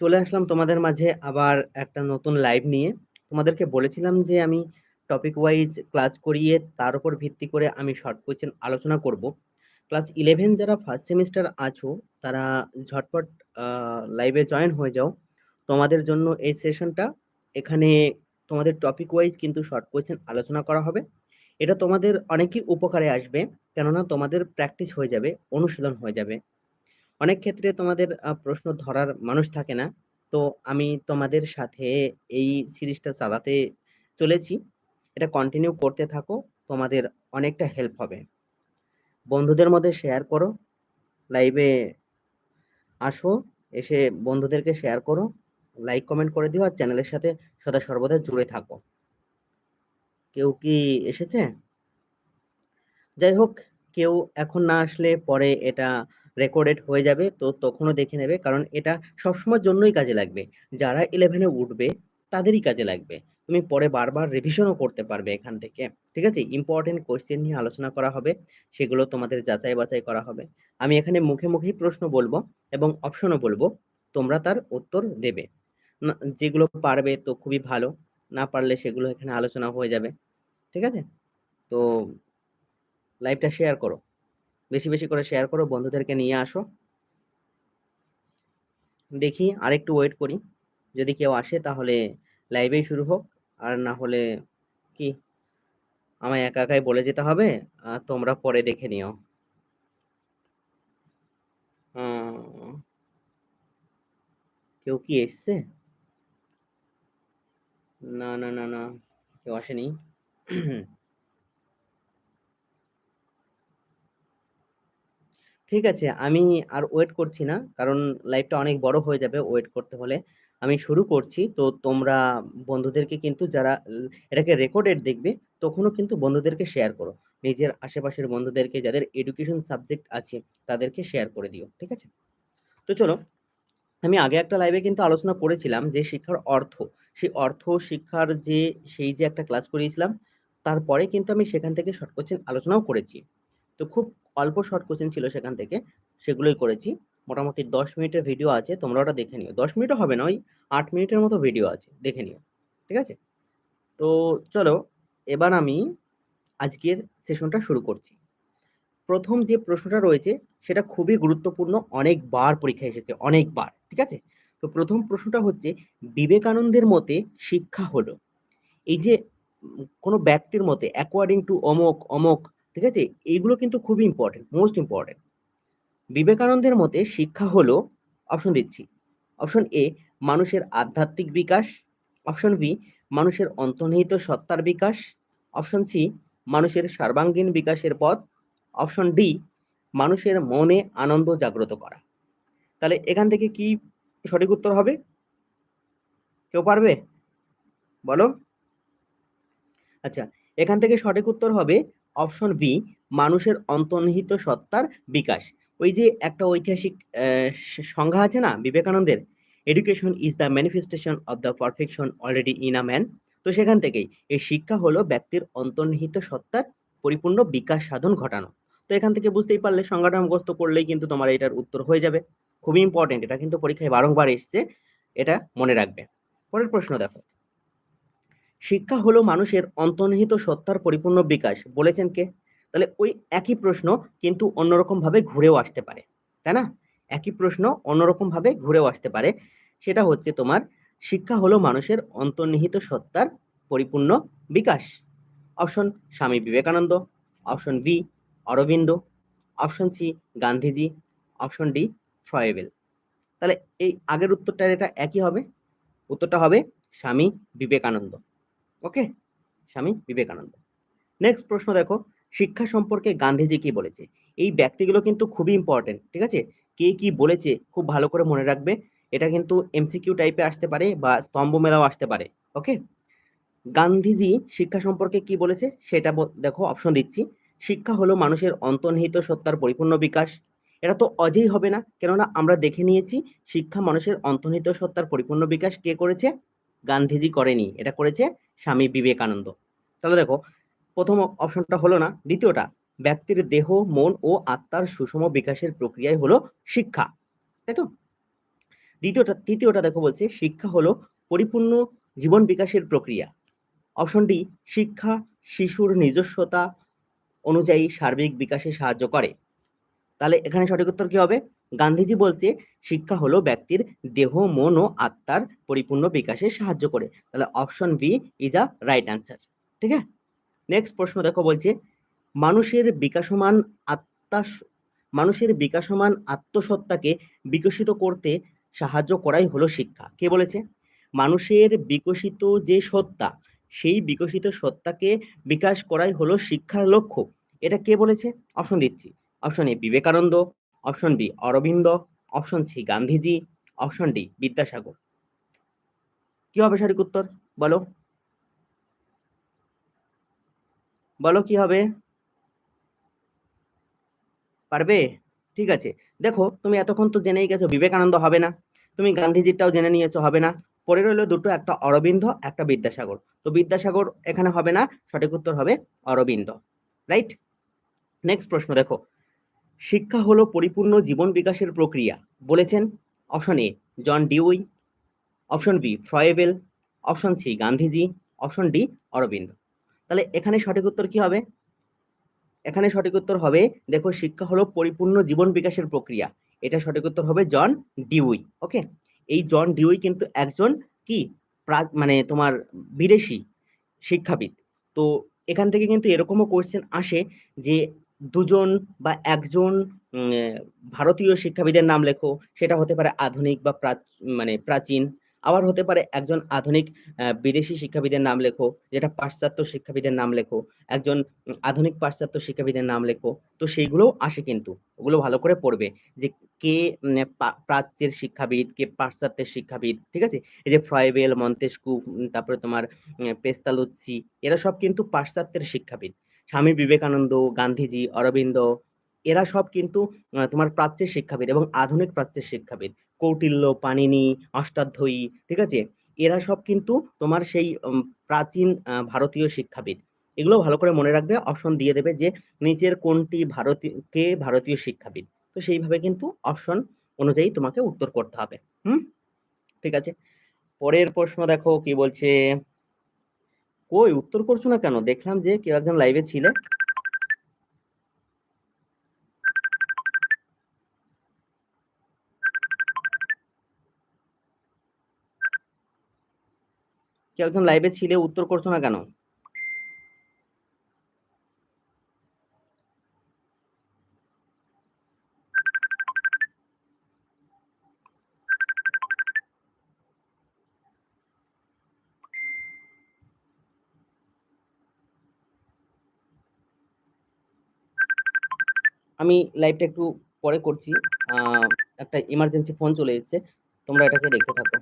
চলে আসলাম তোমাদের মাঝে আবার একটা নতুন লাইভ নিয়ে। তোমাদেরকে বলেছিলাম যে আমি টপিক ওয়াইজ ক্লাস করিয়ে তার উপর ভিত্তি করে আমি শর্ট কোয়েশ্চেন আলোচনা করব। ক্লাস ইলেভেন যারা ফার্স্ট সেমিস্টার আছো, তারা ঝটপট লাইভে জয়েন হয়ে যাও। তোমাদের জন্য এই সেশনটা এখানে তোমাদের টপিক ওয়াইজ কিন্তু শর্ট কোয়েশ্চেন আলোচনা করা হবে। এটা তোমাদের অনেকই উপকারে আসবে। কেননা তোমাদের প্র্যাকটিস হয়ে যাবে, অনুশীলন হয়ে যাবে। অনেক ক্ষেত্রে তোমাদের প্রশ্ন ধরার মানুষ থাকে না। তো আমি তোমাদের সাথে এই সিরিজটা চালাতে চলেছি। এটা কন্টিনিউ করতে থাকো, তোমাদের অনেকটা হেল্প হবে। বন্ধুদের মধ্যে শেয়ার করো লাইভে আসো, এসে বন্ধুদেরকে শেয়ার করো লাইক কমেন্ট করে দিও, আর চ্যানেলের সাথে সদা সর্বদা জুড়ে থাকো। কেউ কি এসেছে? যাই হোক, কেউ এখন না আসলে পরে এটা রেকর্ডেড হয়ে যাবে, তো তখনও দেখে নেবে। কারণ এটা সবসময়ের জন্যই কাজে লাগবে। যারা ইলেভেনে উঠবে, তাদেরই কাজে লাগবে। তুমি পরে বারবার রিভিশনও করতে পারবে এখান থেকে। ঠিক আছে? ইম্পর্টেন্ট কোয়েশ্চেন নিয়ে আলোচনা করা হবে। সেগুলো তোমাদের যাচাই বাছাই করা হবে। আমি এখানে মুখে মুখেই প্রশ্ন বলব এবং অপশনও বলব। তোমরা তার উত্তর দেবে। যেগুলো পারবে তো খুবই ভালো। না পারলে সেগুলো এখানে আলোচনা হয়ে যাবে। ঠিক আছে? তো লাইভটা শেয়ার করো। বেশি বেশি করে শেয়ার করো, বন্ধুদেরকে নিয়ে আসো। দেখি আরেকটু ওয়েট করি। যদি কেউ আসে তাহলে লাইভেই শুরু হোক। আর না হলে কি? আমায় একা একাই বলে যেতে হবে, আর তোমরা পরে দেখে নিও। কেউ কি এসছে? না না না না, কেউ আসেনি। ঠিক আছে, আমি আর ওয়েট করছি না। কারণ লাইভটা অনেক বড় হয়ে যাবে ওয়েট করতে হলে। আমি শুরু করছি। তো তোমরা বন্ধুদেরকে কিন্তু যারা এটাকে রেকর্ডেড দেখবে, তখনও কিন্তু বন্ধুদেরকে শেয়ার করো। নিজের আশেপাশের বন্ধুদেরকে যাদের এডুকেশন সাবজেক্ট আছে, তাদেরকে শেয়ার করে দিও। ঠিক আছে? তো চলো, আমি আগে একটা লাইভে কিন্তু আলোচনা করেছিলাম যে শিক্ষার অর্থ। সেই অর্থ, শিক্ষার যে, সেই যে একটা ক্লাস করিয়েছিলাম, তারপরে কিন্তু আমি সেখান থেকে শর্ট কোশ্চেন আলোচনাও করেছি। তো খুব অল্প শর্ট কোশ্চেন ছিল সেখান থেকে, সেগুলোই করেছি। মোটামুটি দশ মিনিটের ভিডিও আছে, তোমরা ওটা দেখে নিও। দশ মিনিটও হবে না, ওই আট মিনিটের মতো ভিডিও আছে, দেখে নিও। ঠিক আছে? তো চলো, এবার আমি আজকের সেশনটা শুরু করছি। প্রথম যে প্রশ্নটা রয়েছে, সেটা খুবই গুরুত্বপূর্ণ, অনেকবার পরীক্ষা এসেছে, অনেকবার। ঠিক আছে? তো প্রথম প্রশ্নটা হচ্ছে, বিবেকানন্দের মতে শিক্ষা হলো। এই যে, কোনো ব্যক্তির মতে অ্যাকর্ডিং টু অমক অমক ঠিক আছে? এইগুলো কিন্তু খুবই ইম্পর্টেন্ট মোস্ট ইম্পর্টেন্ট বিবেকানন্দের মতে শিক্ষা হলো অপশন দিচ্ছি। অপশন এ মানুষের আধ্যাত্মিক বিকাশ। অপশন বি মানুষের অন্তর্নিহিত সত্তার বিকাশ। অপশন সি মানুষের সর্বাঙ্গীন বিকাশের পথ। অপশন ডি মানুষের মনে আনন্দ জাগ্রত করা। তাহলে এখান থেকে কি সঠিক উত্তর হবে? কেউ পারবে? বলো। আচ্ছা এখান থেকে সঠিক উত্তর হবে অপশন বি মানুষের অন্তর্নিহিত সত্তার বিকাশ। ওই যে একটা ঐতিহাসিক সংজ্ঞা আছে না, বিবেকানন্দের? Education is the manifestation of the perfection already in a man তো সেখান থেকেই, এই শিক্ষা হলো ব্যক্তির অন্তর্নিহিত সত্তার পরিপূর্ণ বিকাশ সাধন ঘটানো। তো এখান থেকে বুঝতেই পারলে সংজ্ঞাটা মুখস্থ করলেই কিন্তু তোমার এটার উত্তর হয়ে যাবে। খুবই ইম্পর্টেন্ট এটা কিন্তু পরীক্ষায় বারংবার এসছে, এটা মনে রাখবে। পরের প্রশ্ন দেখো। শিক্ষা হলো মানুষের অন্তর্নিহিত সত্তার পরিপূর্ণ বিকাশ। বলেছেন কে? তাহলে ওই একই প্রশ্ন কিন্তু অন্যরকম ভাবে ঘুরেও আসতে পারে, তাই না? একই প্রশ্ন অন্যরকম ভাবে ঘুরেও আসতে পারে। সেটা হচ্ছে তোমার শিক্ষা হলো মানুষের অন্তর্নিহিত সত্তার পরিপূর্ণ বিকাশ। Option Swami Vivekananda, option B Aurobindo, option C Gandhiji, option D Froebel তাহলে এই আগের উত্তরটা এটা একই হবে? উত্তরটা হবে স্বামী বিবেকানন্দ। ওকে স্বামী বিবেকানন্দ। নেক্সট প্রশ্ন দেখো, শিক্ষা সম্পর্কে গান্ধীজি কি বলেছে? এই ব্যক্তিগুলো কিন্তু খুবই ইম্পর্টেন্ট ঠিক আছে? কে কি বলেছে খুব ভালো করে মনে রাখবে। এটা কিন্তু এমসিকিউ টাইপে আসতে পারে বা স্তম্ভ মেলাও আসতে পারে ওকে গান্ধীজি শিক্ষা সম্পর্কে কি বলেছে? সেটা দেখো অপশন দিচ্ছি। শিক্ষা হলো মানুষের অন্তর্নিহিত সত্তার পরিপূর্ণ বিকাশ। এটা তো অজেই হবে না, কেননা আমরা দেখে নিয়েছি শিক্ষা মানুষের অন্তর্নিহিত সত্তার পরিপূর্ণ বিকাশ কে করেছে? গান্ধীজি করেনি। এটা করেছে স্বামী বিবেকানন্দ। তাহলে দেখো, প্রথম অপশনটা হলো না, দ্বিতীয়টা, ব্যক্তির দেহ, মন ও আত্মার সুষম বিকাশের প্রক্রিয়ায় হলো শিক্ষা, তাই তো? দ্বিতীয়টা, তৃতীয়টা দেখো বলছে, শিক্ষা হলো পরিপূর্ণ জীবন বিকাশের প্রক্রিয়া। অপশন ডি, শিক্ষা শিশুর নিজস্বতা অনুযায়ী সার্বিক বিকাশে সাহায্য করে। তাহলে এখানে সঠিক উত্তর কি হবে? গান্ধীজি বলছে, শিক্ষা হলো ব্যক্তির দেহ, মন ও আত্মার পরিপূর্ণ বিকাশে সাহায্য করে। তাহলে option B is a right answer ঠিক আছে? নেক্সট প্রশ্ন দেখো বলছে, মানুষের বিকাশমান আত্মা, মানুষের বিকাশমান আত্মসত্তাকে বিকশিত করতে সাহায্য করাই হলো শিক্ষা। কে বলেছে? মানুষের বিকশিত যে সত্তা, সেই বিকশিত সত্তাকে বিকাশ করাই হলো শিক্ষার লক্ষ্য। এটা কে বলেছে? অপশন দিচ্ছি। Option A Vivekananda option B Aurobindo option C Gandhiji option D Vidyasagar কি হবে সঠিক উত্তর? বলো। বলো কি হবে? পারবে? ঠিক আছে। দেখো, তুমি এতক্ষণ তো জেনেই গেছো, বিবেকানন্দ হবে না। তুমি গান্ধীজিটাও জেনে নিয়েছো, হবে না। পরে রইল দুটো, একটা অরবিন্দ, একটা বিদ্যাসাগর। তো বিদ্যাসাগর এখানে হবে না, সঠিক উত্তর হবে অরবিন্দ। রাইট নেক্সট প্রশ্ন, দেখো। শিক্ষা হলো পরিপূর্ণ জীবন বিকাশের প্রক্রিয়া। বলেছেন option A, John Dewey, option B Froebel option C, Gandhiji, option D, Aurobindo. তাহলে এখানে সঠিক উত্তর কি হবে? এখানে সঠিক উত্তর হবে, দেখো শিক্ষা হলো পরিপূর্ণ জীবন বিকাশের প্রক্রিয়া। এটা সঠিক উত্তর হবে জন ডিউই, ওকে? এই জন ডিউই কিন্তু একজন কি? মানে তোমার বিদেশি শিক্ষাবিদ। তো এখান থেকে কিন্তু এরকমও কোয়েশ্চেন আসে যে দুজন বা একজন ভারতীয় শিক্ষাবিদের নাম লেখো, সেটা হতে পারে আধুনিক বা মানে প্রাচীন। আবার হতে পারে একজন আধুনিক বিদেশি শিক্ষাবিদের নাম লেখো, যেটা পাশ্চাত্য শিক্ষাবিদের নাম লেখো। একজন আধুনিক পাশ্চাত্য শিক্ষাবিদের নাম লেখো। তো সেইগুলোও আসে কিন্তু, ওগুলো ভালো করে পড়বে। যে কে প্রাচ্যের শিক্ষাবিদ, কে পাশ্চাত্যের শিক্ষাবিদ, ঠিক আছে? এই যে ফ্রয়েবেল মন্তেস্কু তারপরে তোমার পেস্তালুচ্ছি এরা সব কিন্তু পাশ্চাত্যের শিক্ষাবিদ। স্বামী বিবেকানন্দ, গান্ধীজি, অরবিন্দ, এরা সব কিন্তু তোমার প্রাচ্যের শিক্ষাবিদ এবং আধুনিক প্রাচ্যের শিক্ষাবিদ। কৌটিল্য পানিনি অষ্টাধ্যায়ী, ঠিক আছে? এরা সব কিন্তু তোমার সেই প্রাচীন ভারতীয় শিক্ষাবিদ। এগুলো ভালো করে মনে রাখবে অপশন দিয়ে দেবে যে নিচের কোনটি ভারতীয় কে ভারতীয় শিক্ষাবিদ। তো সেইভাবে কিন্তু অপশন অনুযায়ী তোমাকে উত্তর করতে হবে। হুম? ঠিক আছে? পরের প্রশ্ন দেখো, কি বলছে? কই উত্তর করছ না কেন? দেখলাম যে কেউ একজন লাইভে ছিলে। কেউ একজন লাইভে ছিলে, উত্তর করছ না কেন? আমি লাইভটা একটু পরে করছি। একটা ইমার্জেন্সি ফোন চলে এসেছে। তোমরা এটাকে দেখতে থাকো।